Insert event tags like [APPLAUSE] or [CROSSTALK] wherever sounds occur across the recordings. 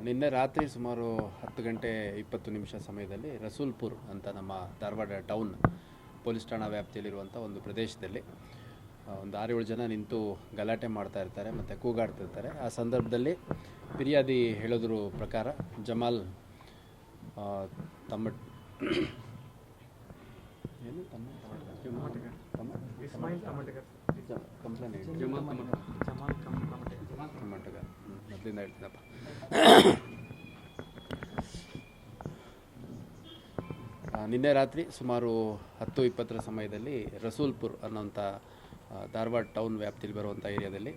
ನಿನ್ನೆ ರಾತ್ರಿ ಸುಮಾರು ಹತ್ತು ಗಂಟೆ ಇಪ್ಪತ್ತು ನಿಮಿಷ ಸಮಯದಲ್ಲಿ ರಸೂಲ್ಪುರ್ ಅಂತ ನಮ್ಮ ಧಾರವಾಡ ಟೌನ್ ಪೊಲೀಸ್ ಠಾಣಾ ವ್ಯಾಪ್ತಿಯಲ್ಲಿರುವಂಥ ಒಂದು ಪ್ರದೇಶದಲ್ಲಿ ಒಂದು ಆರೇಳು ಜನ ನಿಂತು ಗಲಾಟೆ ಮಾಡ್ತಾ ಇರ್ತಾರೆ ಮತ್ತು ಕೂಗಾಡ್ತಿರ್ತಾರೆ. ಆ ಸಂದರ್ಭದಲ್ಲಿ ಫಿರ್ಯಾದಿ ಹೇಳೋದ್ರ ಪ್ರಕಾರ ಜಮಾಲ್ ತಮ್ಮ [COUGHS] ಏನು? ತಮ್ಮ ಕಂಪ್ಲೇಂಟ್ ಜಮಾಲ್ ಕರ್ನಾಟಕ ಮೊದಲಿಂದ ಹೇಳ್ತೀನಪ್ಪ ನಿನ್ನೆ ರಾತ್ರಿ ಸುಮಾರು ಹತ್ತು ಇಪ್ಪತ್ತರ ಸಮಯದಲ್ಲಿ ರಸೂಲ್ಪುರ್ ಅನ್ನೋಂಥ ಧಾರವಾಡ ಟೌನ್ ವ್ಯಾಪ್ತಿಯಲ್ಲಿ ಬರುವಂಥ ಏರಿಯಾದಲ್ಲಿ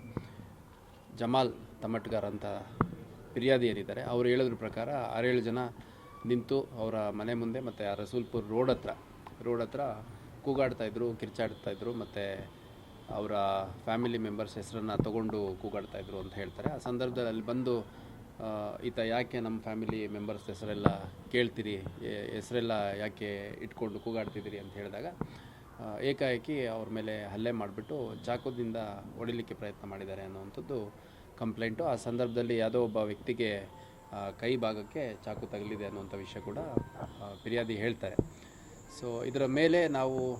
ಜಮಾಲ್ ತಮಟ್ಗಾರ್ ಅಂತ ಫಿರ್ಯಾದಿ ಏನಿದ್ದಾರೆ ಅವರು ಹೇಳೋದ್ರ ಪ್ರಕಾರ ಆರೇಳು ಜನ ನಿಂತು ಅವರ ಮನೆ ಮುಂದೆ ಮತ್ತು ಆ ರಸೂಲ್ಪುರ್ ರೋಡ್ ಹತ್ರ ರೋಡ್ ಹತ್ರ ಕೂಗಾಡ್ತಾ ಕಿರ್ಚಾಡ್ತಾಯಿದ್ರು ಮತ್ತು ಅವರ ಫ್ಯಾಮಿಲಿ ಮೆಂಬರ್ಸ್ ಹೆಸರನ್ನು ತಗೊಂಡು ಕೂಗಾಡ್ತಾ ಇದ್ರು ಅಂತ ಹೇಳ್ತಾರೆ. ಆ ಸಂದರ್ಭದಲ್ಲಿ ಬಂದು ಈತ ಯಾಕೆ ನಮ್ಮ ಫ್ಯಾಮಿಲಿ ಮೆಂಬರ್ಸ್ ಹೆಸರೆಲ್ಲ ಕೇಳ್ತೀರಿ? ಹೆಸರೆಲ್ಲ ಯಾಕೆ ಇಟ್ಕೊಂಡು ಕೂಗಾಡ್ತಿದ್ದೀರಿ? ಅಂತ ಹೇಳಿದಾಗ ಏಕಾಏಕಿ ಅವ್ರ ಮೇಲೆ ಹಲ್ಲೆ ಮಾಡಿಬಿಟ್ಟು ಚಾಕುದಿಂದ ಹೊಡಿಲಿಕ್ಕೆ ಪ್ರಯತ್ನ ಮಾಡಿದ್ದಾರೆ ಅನ್ನುವಂಥದ್ದು ಕಂಪ್ಲೇಂಟು. ಆ ಸಂದರ್ಭದಲ್ಲಿ ಯಾವುದೋ ಒಬ್ಬ ವ್ಯಕ್ತಿಗೆ ಕೈ ಭಾಗಕ್ಕೆ ಚಾಕು ತಗಲಿದೆ ಅನ್ನುವಂಥ ವಿಷಯ ಕೂಡ ಫಿರ್ಯಾದಿ ಹೇಳ್ತಾರೆ. ಸೊ, ಇದರ ಮೇಲೆ ನಾವು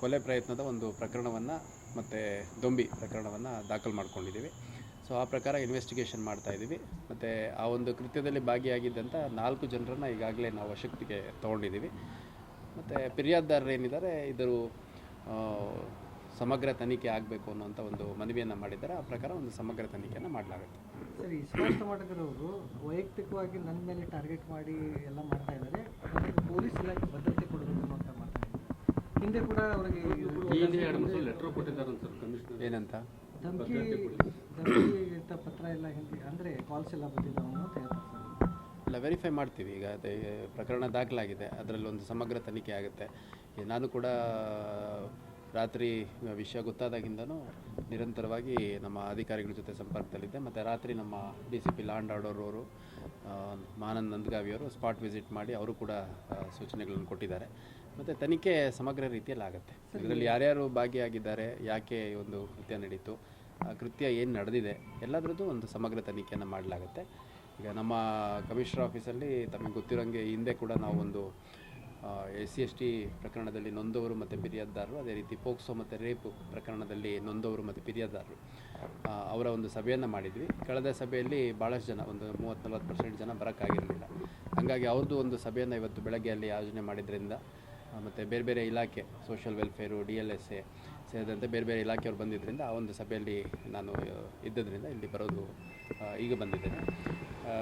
ಕೊಲೆ ಪ್ರಯತ್ನದ ಒಂದು ಪ್ರಕರಣವನ್ನು ಮತ್ತು ದೊಂಬಿ ಪ್ರಕರಣವನ್ನು ದಾಖಲು ಮಾಡ್ಕೊಂಡಿದ್ದೀವಿ. ಸೊ ಆ ಪ್ರಕಾರ ಇನ್ವೆಸ್ಟಿಗೇಷನ್ ಮಾಡ್ತಾ ಇದ್ದೀವಿ. ಮತ್ತು ಆ ಒಂದು ಕೃತ್ಯದಲ್ಲಿ ಭಾಗಿಯಾಗಿದ್ದಂಥ ನಾಲ್ಕು ಜನರನ್ನು ಈಗಾಗಲೇ ನಾವು ವಶಕ್ತಿಗೆ ತೊಗೊಂಡಿದ್ದೀವಿ. ಮತ್ತು ಫಿರ್ಯಾದಾರರು ಏನಿದ್ದಾರೆ ಇದರು ಸಮಗ್ರ ತನಿಖೆ ಆಗಬೇಕು ಅನ್ನುವಂಥ ಒಂದು ಮನವಿಯನ್ನು ಮಾಡಿದ್ದಾರೆ. ಆ ಪ್ರಕಾರ ಒಂದು ಸಮಗ್ರ ತನಿಖೆಯನ್ನು ಮಾಡಲಾಗುತ್ತೆ. ಸರಿ ಟಮಟಗರ್ ಅವರು ವೈಯಕ್ತಿಕವಾಗಿ ನನ್ನ ಮೇಲೆ ಟಾರ್ಗೆಟ್ ಮಾಡಿ ಎಲ್ಲ ಮಾಡ್ತಾ ಇದ್ದಾರೆ. ಪೊಲೀಸ್ ಇಲಾಖೆ ಭದ್ರತೆ ಕೊಡಬೇಕು ಹಿಂದೆ ಕೂಡ ಅವರಿಗೆ ಲೆಟರ್ ಕೊಟ್ಟಿದ್ದಾರೆ ಸರ್ ಕಮಿಷನರ್ ಏನಂತ? ಧಮಕಿ ಧಮಕಿ ಪತ್ರ ಎಲ್ಲ ಹಿಂದೆ ಅಂದರೆ ಕಾಲ್ಸ್ ಎಲ್ಲ ಬಂದಿದ್ದಾವೆ ಅಂತ ಹೇಳ್ತಾರೆ ಇಲ್ಲ ವೆರಿಫೈ ಮಾಡ್ತೀವಿ. ಈಗ ಅದೇ ಪ್ರಕರಣ ದಾಖಲಾಗಿದೆ. ಅದರಲ್ಲಿ ಒಂದು ಸಮಗ್ರ ತನಿಖೆ ಆಗುತ್ತೆ. ನಾನು ಕೂಡ ರಾತ್ರಿ ವಿಷಯ ಗೊತ್ತಾದಾಗಿಂದನೂ ನಿರಂತರವಾಗಿ ನಮ್ಮ ಅಧಿಕಾರಿಗಳ ಜೊತೆ ಸಂಪರ್ಕದಲ್ಲಿದ್ದೆ. ಮತ್ತು ರಾತ್ರಿ ನಮ್ಮ D C P law and order ಅವರು ಮಾನಂದ್ ನಂದಗಾವಿಯವರು ಸ್ಪಾಟ್ ವಿಸಿಟ್ ಮಾಡಿ ಅವರು ಕೂಡ ಸೂಚನೆಗಳನ್ನು ಕೊಟ್ಟಿದ್ದಾರೆ. ಮತ್ತು ತನಿಖೆ ಸಮಗ್ರ ರೀತಿಯಲ್ಲಿ ಆಗುತ್ತೆ. ಇದರಲ್ಲಿ ಯಾರ್ಯಾರು ಭಾಗಿಯಾಗಿದ್ದಾರೆ ಯಾಕೆ ಈ ಒಂದು ಕೃತ್ಯ ನಡೀತು ಆ ಕೃತ್ಯ ಏನು ನಡೆದಿದೆ ಎಲ್ಲದರದ್ದು ಒಂದು ಸಮಗ್ರ ತನಿಖೆಯನ್ನು ಮಾಡಲಾಗುತ್ತೆ. ಈಗ ನಮ್ಮ ಕಮಿಷನರ್ ಆಫೀಸಲ್ಲಿ ತಮಗೆ ಗೊತ್ತಿರೋಂಗೆ ಹಿಂದೆ ಕೂಡ ನಾವು ಒಂದು ಎಸ್ ಸಿ ಎಸ್ ಟಿ ಪ್ರಕರಣದಲ್ಲಿ ನೊಂದವರು ಮತ್ತು ಫಿರ್ಯಾದಿದಾರರು ಅದೇ ರೀತಿ ಪೋಕ್ಸೋ ಮತ್ತು ರೇಪ್ ಪ್ರಕರಣದಲ್ಲಿ ನೊಂದವರು ಮತ್ತು ಫಿರ್ಯಾದಿದಾರರು ಅವರ ಒಂದು ಸಭೆಯನ್ನು ಮಾಡಿದ್ವಿ. ಕಳೆದ ಸಭೆಯಲ್ಲಿ ಭಾಳಷ್ಟು ಜನ, ಒಂದು ಮೂವತ್ತು ನಲ್ವತ್ತು ಪರ್ಸೆಂಟ್ ಜನ ಬರೋಕ್ಕಾಗಿರಲಿಲ್ಲ. ಹಾಗಾಗಿ ಅವ್ರದ್ದು ಒಂದು ಸಭೆಯನ್ನು ಇವತ್ತು ಬೆಳಗ್ಗೆ ಅಲ್ಲಿ ಆಯೋಜನೆ ಮಾಡಿದ್ರಿಂದ ಮತ್ತು ಬೇರೆ ಬೇರೆ ಇಲಾಖೆ social welfare D L S A ಸೇರಿದಂತೆ ಬೇರೆ ಬೇರೆ ಇಲಾಖೆಯವರು ಬಂದಿದ್ದರಿಂದ ಆ ಒಂದು ಸಭೆಯಲ್ಲಿ ನಾನು ಇದ್ದದ್ರಿಂದ ಇಲ್ಲಿ ಬರೋದು ಈಗ ಬಂದಿದ್ದೇನೆ.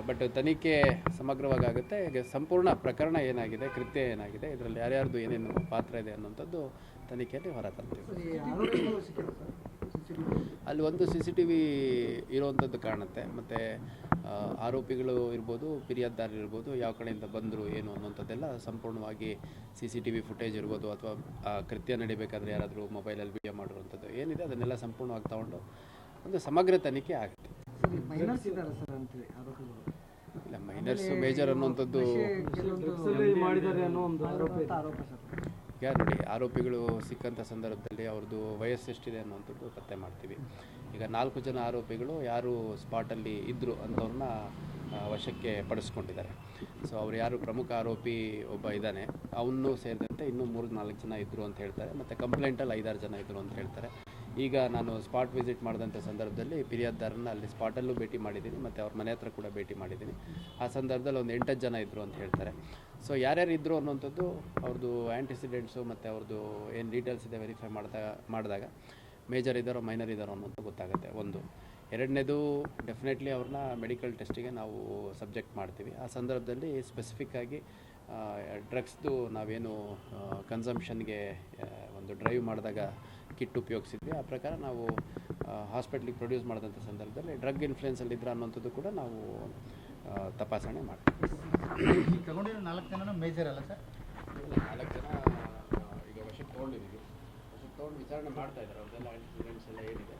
ಬಟ್ ತನಿಖೆ ಸಮಗ್ರವಾಗಿ ಆಗುತ್ತೆ ಈಗ ಸಂಪೂರ್ಣ ಪ್ರಕರಣ ಏನಾಗಿದೆ ಕೃತ್ಯ ಏನಾಗಿದೆ ಇದರಲ್ಲಿ ಯಾರ್ಯಾರ್ದು ಏನೇನು ಪಾತ್ರ ಇದೆ ಅನ್ನೋಂಥದ್ದು ತನಿಖೆಯಲ್ಲಿ ಹೊರತರ್ತೀವಿ ಅಲ್ಲಿ ಒಂದು ಸಿ ಸಿ ಟಿ ವಿ ಇರುವಂಥದ್ದು ಕಾಣುತ್ತೆ. ಮತ್ತು ಆರೋಪಿಗಳು ಇರ್ಬೋದು ಫಿರ್ಯಾದಿದಾರರು ಇರ್ಬೋದು ಯಾವ ಕಡೆಯಿಂದ ಬಂದರು ಏನು ಅನ್ನೋಂಥದ್ದೆಲ್ಲ ಸಂಪೂರ್ಣವಾಗಿ C C T V footage ಇರ್ಬೋದು ಅಥವಾ ಆ ಕೃತ್ಯ ನಡಿಬೇಕಾದ್ರೆ ಯಾರಾದರೂ ಮೊಬೈಲಲ್ಲಿ ವಿಡಿಯೋ ಮಾಡಿರುವಂಥದ್ದು ಏನಿದೆ ಅದನ್ನೆಲ್ಲ ಸಂಪೂರ್ಣವಾಗಿ ತಗೊಂಡು ಒಂದು ಸಮಗ್ರ ತನಿಖೆ ಆಗುತ್ತೆ. ಸರಿ ಮೈನರ್ಸ್ ಇದ್ದಾರೆ ಸರ್ ಅಂತೇಳಿ ಆರೋಪಿಗಳು. ಇಲ್ಲ ಮೈನರ್ಸ್ ಮೇಜರ್ ಅನ್ನುವಂಥದ್ದು ನಶೆ ಕೆಲವೊಂದು ಮಾಡಿದ್ದಾರೆ ಅನ್ನೋ ಒಂದು ಆರೋಪ ಆರೋಪ ಸರ್. ಈಗ ನೋಡಿ ಆರೋಪಿಗಳು ಸಿಕ್ಕಂಥ ಸಂದರ್ಭದಲ್ಲಿ ಅವ್ರದ್ದು ವಯಸ್ಸು ಎಷ್ಟಿದೆ ಅನ್ನುವಂಥದ್ದು ಪತ್ತೆ ಮಾಡ್ತೀವಿ. ಈಗ ನಾಲ್ಕು ಜನ ಆರೋಪಿಗಳು ಯಾರು ಸ್ಪಾಟಲ್ಲಿ ಇದ್ದರು ಅಂಥವ್ರನ್ನ ವಶಕ್ಕೆ ಪಡಿಸ್ಕೊಂಡಿದ್ದಾರೆ. ಸೊ ಅವ್ರು ಯಾರು ಪ್ರಮುಖ ಆರೋಪಿ ಒಬ್ಬ ಇದ್ದಾನೆ ಅವನು ಸೇರಿದಂತೆ ಇನ್ನೂ ಮೂರು ನಾಲ್ಕು ಜನ ಇದ್ದರು ಅಂತ ಹೇಳ್ತಾರೆ. ಮತ್ತು ಕಂಪ್ಲೇಂಟಲ್ಲಿ ಐದಾರು ಜನ ಇದ್ದರು ಅಂತ ಹೇಳ್ತಾರೆ. ಈಗ ನಾನು ಸ್ಪಾಟ್ ವಿಸಿಟ್ ಮಾಡಿದಂಥ ಸಂದರ್ಭದಲ್ಲಿ ಫಿರಿಯಾದಾರನ್ನ ಅಲ್ಲಿ ಸ್ಪಾಟಲ್ಲೂ ಭೇಟಿ ಮಾಡಿದ್ದೀನಿ, ಮತ್ತು ಅವ್ರ ಮನೆ ಹತ್ರ ಕೂಡ ಭೇಟಿ ಮಾಡಿದ್ದೀನಿ. ಆ ಸಂದರ್ಭದಲ್ಲಿ ಒಂದು ಎಂಟತ್ತು ಜನ ಇದ್ದರು ಅಂತ ಹೇಳ್ತಾರೆ. ಸೊ ಯಾರ್ಯಾರು ಇದ್ದರು ಅನ್ನೋಂಥದ್ದು ಅವ್ರದ್ದು ಆ್ಯಂಟಿಸಿಡೆಂಟ್ಸು ಮತ್ತು ಅವ್ರದ್ದು ಏನು ಡೀಟೇಲ್ಸ್ ಇದೆ ವೆರಿಫೈ ಮಾಡ್ದಾಗ ಮಾಡಿದಾಗ ಮೇಜರ್ ಇದ್ದಾರೋ ಮೈನರ್ ಇದ್ದಾರೋ ಅನ್ನೋದು ಗೊತ್ತಾಗುತ್ತೆ, ಒಂದು. ಎರಡನೇದು ಡೆಫಿನೆಟ್ಲಿ ಅವ್ರನ್ನ ಮೆಡಿಕಲ್ ಟೆಸ್ಟಿಗೆ ನಾವು ಸಬ್ಜೆಕ್ಟ್ ಮಾಡ್ತೀವಿ. ಆ ಸಂದರ್ಭದಲ್ಲಿ ಸ್ಪೆಸಿಫಿಕ್ಕಾಗಿ ಡ್ರಗ್ಸ್ದು ನಾವೇನು ಕನ್ಸಂಪ್ಷನ್ಗೆ ಒಂದು ಡ್ರೈವ್ ಮಾಡಿದಾಗ ಕಿಟ್ ಉಪಯೋಗಿಸಿದ್ವಿ. ಆ ಪ್ರಕಾರ ನಾವು ಹಾಸ್ಪಿಟ್ಲಿಗೆ ಪ್ರೊಡ್ಯೂಸ್ ಮಾಡಿದಂಥ ಸಂದರ್ಭದಲ್ಲಿ ಡ್ರಗ್ ಇನ್ಫ್ಲುಯೆನ್ಸಲ್ಲಿ ಇದ್ರ ಅನ್ನೋಂಥದ್ದು ಕೂಡ ನಾವು ತಪಾಸಣೆ ಮಾಡ್ತೀವಿ. ತಗೊಂಡಿರೋ ನಾಲ್ಕು ಜನ ಮೇಜರ್ ಅಲ್ಲ ಸರ್? ನಾಲ್ಕು ಜನ ಈಗ ವಶಕ್ಕೆ ತೊಗೊಂಡಿದ್ದೀವಿ. ವಶಕ್ಕೆ ತೊಗೊಂಡು ವಿಚಾರಣೆ ಮಾಡ್ತಾ ಇದ್ದಾರೆ. ಅವ್ರದ್ದೆಲ್ಲ ಸ್ಟೂಡೆಂಟ್ಸ್ ಎಲ್ಲ ಏನಿದೆ.